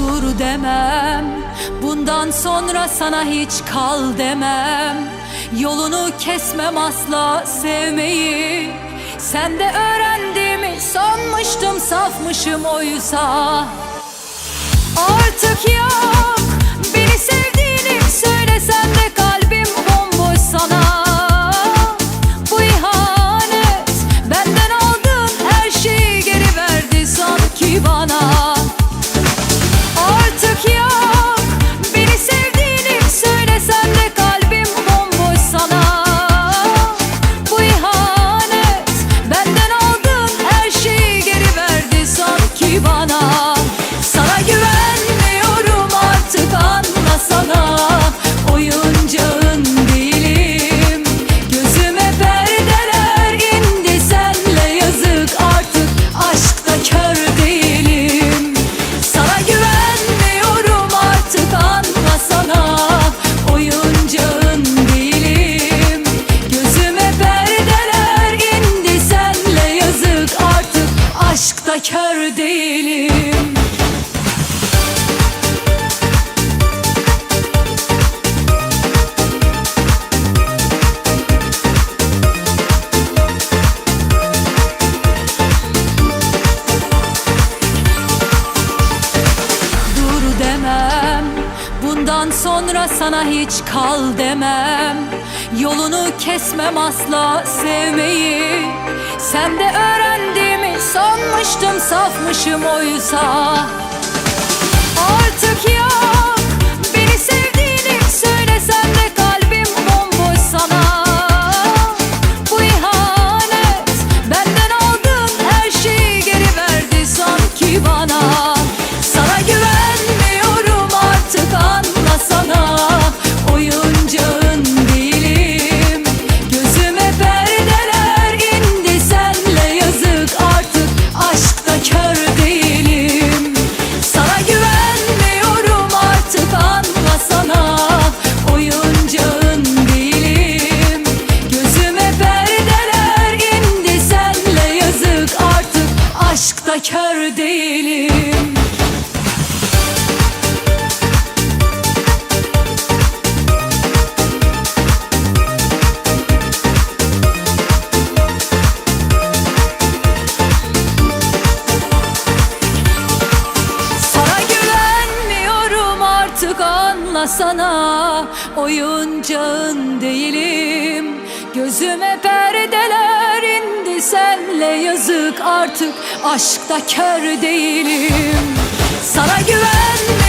dur demem. Bundan sonra sana hiç kal demem. Yolunu kesmem asla sevmeyi. Sen de öğrendim sanmıştım safmışım oysa. Artık yok değilim. Dur demem Bundan sonra sana hiç kal demem. Yolunu kesmem asla sevmeyi Sen de öyle Sanmıştım safmışım oysa. Artık ya anlasana Oyuncağın değilim. Gözüme perdeler indi senle yazık artık Aşkta kör değilim. Sana güven